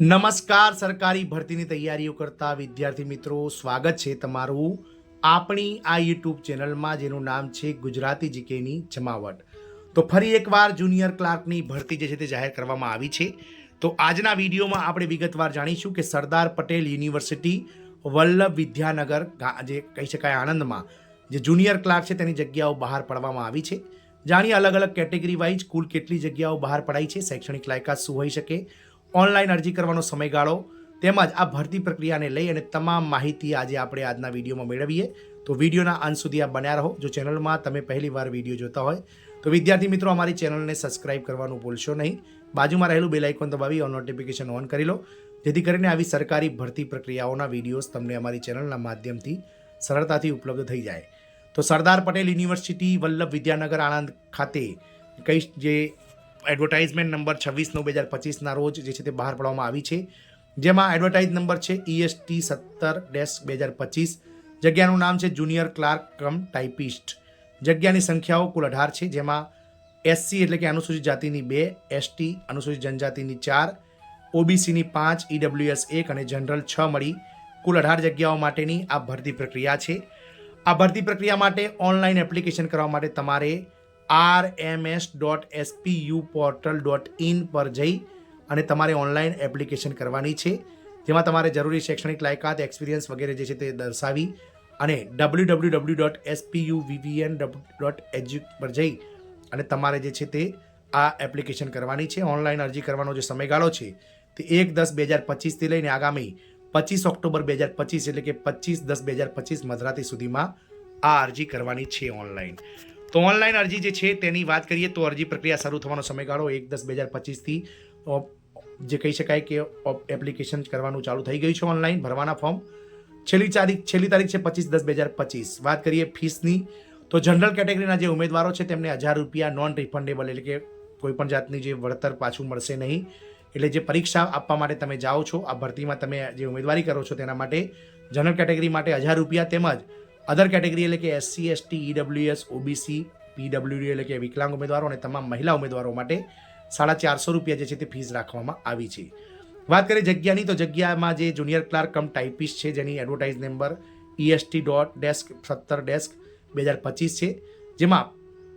નમસ્કાર, સરકારી ભરતીની તૈયારીઓ કરતા વિદ્યાર્થી મિત્રો, સ્વાગત છે તમારું આપણી આ યુટ્યુબ ચેનલમાં, જેનું નામ છે ગુજરાતી જીકેની જમાવટ. તો ફરી એકવાર જુનિયર ક્લાર્કની ભરતી જે છે તે જાહેર કરવામાં આવી છે. તો આજના વિડીયોમાં આપણે વિગતવાર જાણીશું કે સરદાર પટેલ યુનિવર્સિટી, વલ્લભ વિદ્યાનગર જે કહી શકાય આણંદમાં, જે જુનિયર ક્લાર્ક છે તેની જગ્યાઓ બહાર પાડવામાં આવી છે. જાણીએ અલગ અલગ કેટેગરી વાઇઝ કુલ કેટલી જગ્યાઓ બહાર પડાઈ છે, શૈક્ષણિક લાયકાત શું હોઈ શકે ઓનલાઈન અરજી કરવાનો સમયગાળો તેમજ આ ભરતી પ્રક્રિયાને લઈ અને તમામ માહિતી આજે આપણે આજના વિડીયોમાં મેળવીએ. તો વિડીયોના અંત સુધી આ બન્યા રહો. જો ચેનલમાં તમે પહેલી વાર વીડિયો જોતા હોય, તો વિદ્યાર્થી મિત્રો અમારી ચેનલને સબસ્ક્રાઇબ કરવાનું ભૂલશો નહીં. બાજુમાં રહેલું બેલ આઇકોન દબાવી ઓન નોટિફિકેશન ઓન કરી લો. જેથી કરીને આવી સરકારી ભરતી પ્રક્રિયાઓના વિડીયોઝ તમને અમારી ચેનલના માધ્યમથી સરળતાથી ઉપલબ્ધ થઈ જાય. તો સરદાર પટેલ યુનિવર્સિટી વલ્લભ વિદ્યાનગર આણંદ ખાતે કઈ જે એડવર્ટાઇઝમેન્ટ નંબર છવ્વીસ નવ બે હજાર પચીસના રોજ જે છે તે બહાર પાડવામાં આવી છે. જેમાં એડવર્ટાઇઝ નંબર છે E ઈએસટી સત્તર ડેશ બે હજાર પચીસ. જગ્યાનું નામ છે જુનિયર ક્લાર્ક કમ ટાઈપિસ્ટ જગ્યાની સંખ્યાઓ કુલ અઢાર છે, જેમાં એસસી એટલે કે અનુસૂચિત જાતિની બે એસટી અનુસૂચિત જનજાતિની ચાર ઓબીસીની પાંચ ઈડબ્લ્યુએસ એક અને જનરલ છ મળી. કુલ અઢાર જગ્યાઓ માટેની આ ભરતી પ્રક્રિયા છે. આ ભરતી પ્રક્રિયા માટે ઓનલાઈન એપ્લિકેશન કરવા માટે તમારે R M S dot SPU portal dot in પર જઈ અને તમારે ઓનલાઈન એપ્લિકેશન કરવાની છે. જેમાં તમારે જરૂરી શૈક્ષણિક લાયકાત એક્સપિરિયન્સ વગેરે જે છે તે દર્શાવી અને W W W dot SPU VVN dot edu પર જઈ અને તમારે જે છે તે આ એપ્લિકેશન કરવાની છે. ઓનલાઈન અરજી કરવાનો જે સમયગાળો છે તે એક દસ બે હજાર પચીસથી લઈને આગામી પચીસ ઓક્ટોબર બે હજાર પચીસ એટલે કે પચીસ દસ બે હજાર પચીસ મધરાતી સુધીમાં આ અરજી કરવાની છે ઓનલાઈન તો ઓનલાઈન અરજી જે છે તેની વાત કરીએ તો અરજી પ્રક્રિયા શરૂ થવાનો સમયગાળો એક દસ બે હજાર પચીસથી જે કહી શકાય કે એપ્લિકેશન કરવાનું ચાલુ થઈ ગયું છે ઓનલાઈન ભરવાના ફોર્મ છેલ્લી તારીખ છેલ્લી તારીખ છે પચીસ દસ બે હજાર પચીસ. વાત કરીએ ફીસની, તો જનરલ કેટેગરીના જે ઉમેદવારો છે તેમને હજાર રૂપિયા નોન રિફંડેબલ એટલે કે કોઈપણ જાતની જે વળતર પાછું મળશે નહીં. એટલે જે પરીક્ષા આપવા માટે તમે જાઓ છો, આ ભરતીમાં તમે જે ઉમેદવારી કરો છો તેના માટે જનરલ કેટેગરી માટે હજાર રૂપિયા તેમજ અધર કેટેગરી એટલે કે SC ST EWS OBC PWD એટલે કે વિકલાંગ ઉમેદવારો અને તમામ મહિલા ઉમેદવારો માટે સાડા ચારસો રૂપિયા જે છે તે ફીસ રાખવામાં આવી છે. વાત કરીએ જગ્યાની, તો જગ્યામાં જે જુનિયર ક્લાર્ક કમ ટાઈપિસ્ટ છે, જેની advertise number EST dot desk સત્તર ડેસ્ક બે હજાર પચીસ છે, જેમાં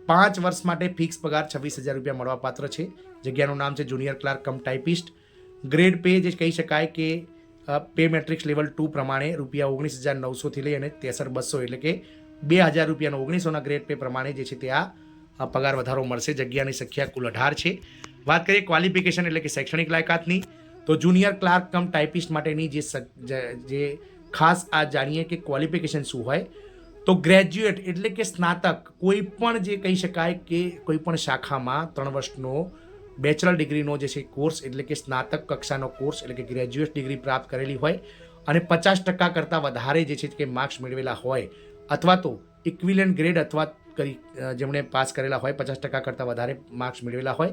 પાંચ વર્ષ માટે ફિક્સ પગાર છવ્વીસ હજાર રૂપિયા મળવાપાત્ર છે. જગ્યાનું નામ છે junior clerk cum typist grade pay જે કહી શકાય કે પે મેટ્રિક્સ લેવલ ટુ પ્રમાણે રૂપિયા ઓગણીસ હજાર નવસોથી લઈ અને તેસર બસો એટલે કે બે હજાર રૂપિયાનો ઓગણીસોના ગ્રેડ પે પ્રમાણે જે છે તે આ પગાર વધારો મળશે. જગ્યાની સંખ્યા કુલ અઢાર છે. વાત કરીએ ક્વોલિફિકેશન એટલે કે શૈક્ષણિક લાયકાતની, તો જુનિયર ક્લાર્ક કમ ટાઈપિસ્ટ માટેની જે- જે ખાસ આ જાણીએ કે ક્વોલિફિકેશન શું હોય, તો ગ્રેજ્યુએટ એટલે કે સ્નાતક, કોઈ પણ જે કહી શકાય કે કોઈ પણ શાખામાં ત્રણ વર્ષનો બેચલર ડિગ્રીનો જે છે કોર્સ એટલે કે સ્નાતક કક્ષાનો કોર્સ એટલે કે ગ્રેજ્યુએટ ડિગ્રી પ્રાપ્ત કરેલી હોય અને પચાસ ટકા કરતાં વધારે જે છે કે માર્ક્સ મેળવેલા હોય અથવા તો ઇક્વિલેન્ટ ગ્રેડ અથવા કરી જેમણે પાસ કરેલા હોય પચાસ ટકા કરતાં વધારે માર્ક્સ મેળવેલા હોય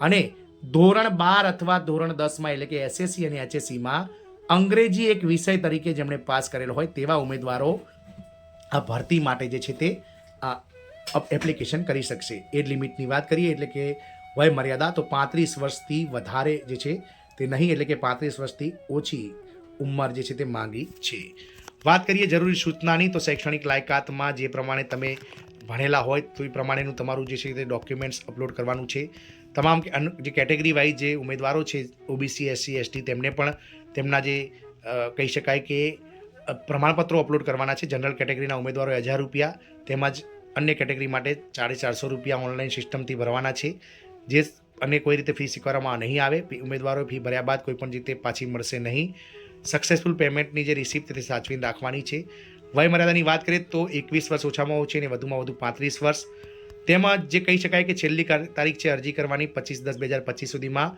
અને ધોરણ બાર અથવા ધોરણ દસમાં એટલે કે એસએસસી અને એચએસસીમાં અંગ્રેજી એક વિષય તરીકે જેમણે પાસ કરેલો હોય તેવા ઉમેદવારો આ ભરતી માટે જે છે તે એપ્લિકેશન કરી શકશે. એજ લિમિટની વાત કરીએ એટલે કે વય મર્યાદા તો પાંત્રીસ વર્ષથી વધારે જે છે તે નહીં, એટલે કે પાંત્રીસ વર્ષથી ઓછી ઉંમર જે છે તે માંગી છે. વાત કરીએ જરૂરી સૂચનાની, તો શૈક્ષણિક લાયકાતમાં જે પ્રમાણે તમે ભણેલા હોય, તો એ પ્રમાણેનું તમારું જે છે તે ડોક્યુમેન્ટ્સ અપલોડ કરવાનું છે. તમામ જે કેટેગરી વાઇઝ જે ઉમેદવારો છે, ઓબીસી, એસસી, એસટી, તેમને પણ તેમના જે કહી શકાય કે પ્રમાણપત્રો અપલોડ કરવાના છે. જનરલ કેટેગરીના ઉમેદવારો હજાર રૂપિયા, તેમજ અન્ય કેટેગરી માટે સાડી ચારસો રૂપિયા ઓનલાઈન સિસ્ટમથી ભરવાના છે. જે અને કોઈ રીતે ફી સ્વીકારવામાં નહીં આવે ઉમેદવારો ફી ભર્યા બાદ કોઈ પણ રીતે પાછી મળશે નહીં. સક્સેસફુલ પેમેન્ટની જે રિસિપ્ટ તે સાચવીને રાખવાની છે. વય મર્યાદાની વાત કરીએ તો એકવીસ વર્ષ ઓછામાં ઓછી અને વધુમાં વધુ પાંત્રીસ વર્ષ. તેમજ જે કહી શકાય કે છેલ્લી તારીખ છે અરજી કરવાની પચીસ દસ બે હજાર પચીસ સુધીમાં.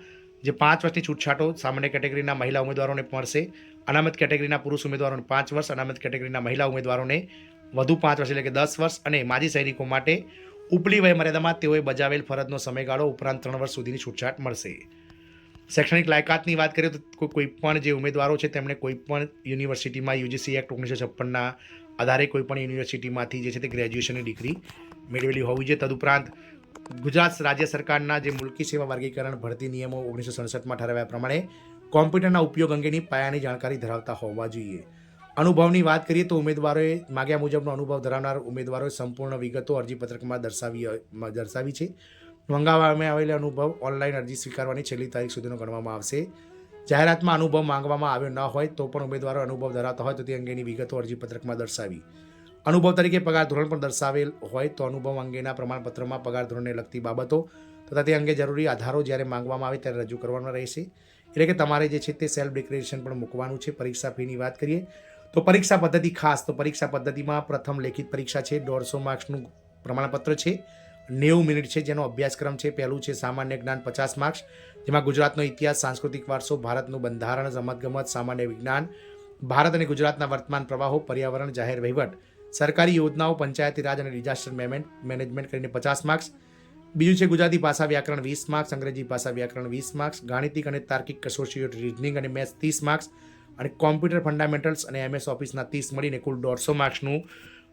જે પાંચ વર્ષની છૂટછાટો સામાન્ય કેટેગરીના મહિલા ઉમેદવારોને મળશે. અનામત કેટેગરીના પુરુષ ઉમેદવારોને પાંચ વર્ષ, અનામત કેટેગરીના મહિલા ઉમેદવારોને વધુ પાંચ વર્ષ એટલે કે દસ વર્ષ અને માજી સૈનિકો માટે ઉપલી વય મર્યાદામાં તેઓએ બજાવેલ ફરજનો સમયગાળો ઉપરાંત ત્રણ વર્ષ સુધીની છૂટછાટ મળશે. શૈક્ષણિક લાયકાતની વાત કરીએ તો કોઈ પણ જે ઉમેદવારો છે, તેમણે કોઈ પણ યુનિવર્સિટીમાં યુજીસી એક્ટ ઓગણીસો છપ્પનના આધારે કોઈ પણ યુનિવર્સિટીમાંથી જે છે તે ગ્રેજ્યુએશનની ડિગ્રી મેળવેલી હોવી જોઈએ. તદુપરાંત ગુજરાત રાજ્ય સરકારના જે મુલકી સેવા વર્ગીકરણ ભરતી નિયમો ઓગણીસો સડસઠમાં ઠરાવ્યા પ્રમાણે કોમ્પ્યુટરના ઉપયોગ અંગેની પાયાની જાણકારી ધરાવતા હોવા જોઈએ. અનુભવની વાત કરીએ તો ઉમેદવારોએ માગ્યા મુજબનો અનુભવ ધરાવનાર ઉમેદવારોએ સંપૂર્ણ વિગતો અરજીપત્રકમાં દર્શાવી દર્શાવી છે. મંગાવવામાં આવેલા અનુભવ ઓનલાઈન અરજી સ્વીકારવાની છેલ્લી તારીખ સુધીનો ગણવામાં આવશે. જાહેરાતમાં અનુભવ માંગવામાં આવ્યો ન હોય તો પણ ઉમેદવારો અનુભવ ધરાવતા હોય તો તે અંગેની વિગતો અરજીપત્રકમાં દર્શાવી. અનુભવ તરીકે પગાર ધોરણ પણ દર્શાવેલ હોય તો અનુભવ અંગેના પ્રમાણપત્રમાં પગાર ધોરણને લગતી બાબતો તથા તે અંગે જરૂરી આધારો જ્યારે માંગવામાં આવે ત્યારે રજૂ કરવાના રહેશે. એટલે કે તમારે જે છે તે સેલ્ફ ડિક્લેરેશન પણ મૂકવાનું છે. પરીક્ષા ફીની વાત કરીએ તો પરીક્ષા પદ્ધતિ ખાસ, તો પરીક્ષા પદ્ધતિમાં પ્રથમ લેખિત પરીક્ષા છે, દોઢસો માર્ક્સનું પ્રમાણપત્ર છે, નેવું મિનિટ છે જેનો અભ્યાસક્રમ છે, પહેલું છે સામાન્ય જ્ઞાન પચાસ માર્ક્સ, જેમાં ગુજરાતનો ઇતિહાસ, સાંસ્કૃતિક વારસો, ભારતનું બંધારણ, રમતગમત, સામાન્ય વિજ્ઞાન, ભારત અને ગુજરાતના વર્તમાન પ્રવાહો, પર્યાવરણ, જાહેર વહીવટ, સરકારી યોજનાઓ, પંચાયતી રાજ અને ડિઝાસ્ટર મેનેજમેન્ટ કરીને પચાસ માર્ક્સ, બીજું છે ગુજરાતી ભાષા વ્યાકરણ વીસ માર્ક્સ, અંગ્રેજી ભાષા વ્યાકરણ વીસ માર્ક્સ, ગાણિતિક અને તાર્કિક એસોસિએટ રીઝનિંગ અને મેથ્સ ત્રીસ માર્ક્સ અને કોમ્પ્યુટર ફંડામેન્ટલ્સ અને એમએસ ઓફિસના ત્રીસ મળીને કુલ દોઢસો માર્ક્સનું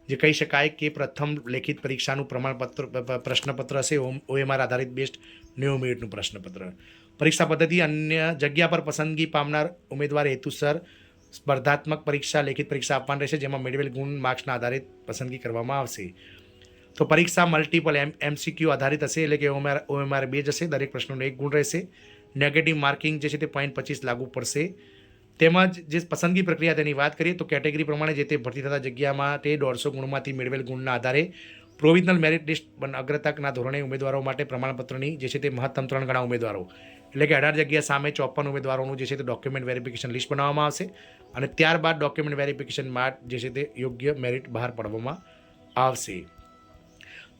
જે કહી શકાય કે પ્રથમ લેખિત પરીક્ષાનું પ્રમાણપત્ર પ્રશ્નપત્ર હશે ઓએમઆર આધારિત બેસ્ટ નેવું મિનિટનું પ્રશ્નપત્ર. પરીક્ષા પદ્ધતિ, અન્ય જગ્યા પર પસંદગી પામનાર ઉમેદવાર હેતુસર સ્પર્ધાત્મક પરીક્ષા, લેખિત પરીક્ષા આપવાની રહેશે, જેમાં મેળવેલ ગુણ માર્ક્સના આધારિત પસંદગી કરવામાં આવશે. તો પરીક્ષા મલ્ટિપલ એમ એમસીક્યુ આધારિત હશે, એટલે કે ઓએમઆર ઓએમઆર બે જ હશે, દરેક પ્રશ્નોનો એક ગુણ રહેશે. નેગેટિવ માર્કિંગ જે છે તે પોઈન્ટ પચીસ લાગુ પડશે. તેમજ જે પસંદગી પ્રક્રિયા તેની વાત કરીએ તો કેટેગરી પ્રમાણે જે તે ભરતી થતા જગ્યામાં તે દોઢસો ગુણમાંથી મેળવેલ ગુણના આધારે પ્રોવિઝનલ મેરિટ લિસ્ટ અગ્રતાના ધોરણે ઉમેદવારો માટે પ્રમાણપત્રની જે છે તે મહત્તમ ત્રણ ગણા ઉમેદવારો, એટલે કે અઢાર જગ્યા સામે ચોપન ઉમેદવારોનું જે છે તે ડોક્યુમેન્ટ વેરિફિકેશન લિસ્ટ બનાવવામાં આવશે અને ત્યારબાદ ડોક્યુમેન્ટ વેરિફિકેશન માટે જે છે તે યોગ્ય મેરિટ બહાર પાડવામાં આવશે.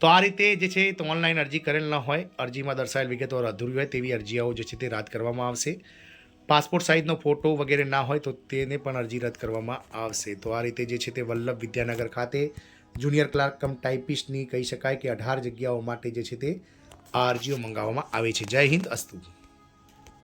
તો આ રીતે જે છે તો ઓનલાઈન અરજી કરેલ ન હોય, અરજીમાં દર્શાવેલ વિગતો અધૂરી હોય તેવી અરજીઓ જે છે તે રાદ કરવામાં આવશે. પાસપોર્ટ સાઇઝનો ફોટો વગેરે ના હોય તો તેને પણ અરજી રદ કરવામાં આવશે. તો આ રીતે જે છે તે વલ્લભ વિદ્યાનગર ખાતે જુનિયર ક્લાર્ક કમ ટાઈપિસ્ટની કહી શકાય કે અઢાર જગ્યાઓ માટે જે છે તે આ અરજીઓ મંગાવવામાં આવે છે. જય હિન્દ, અસ્તુ.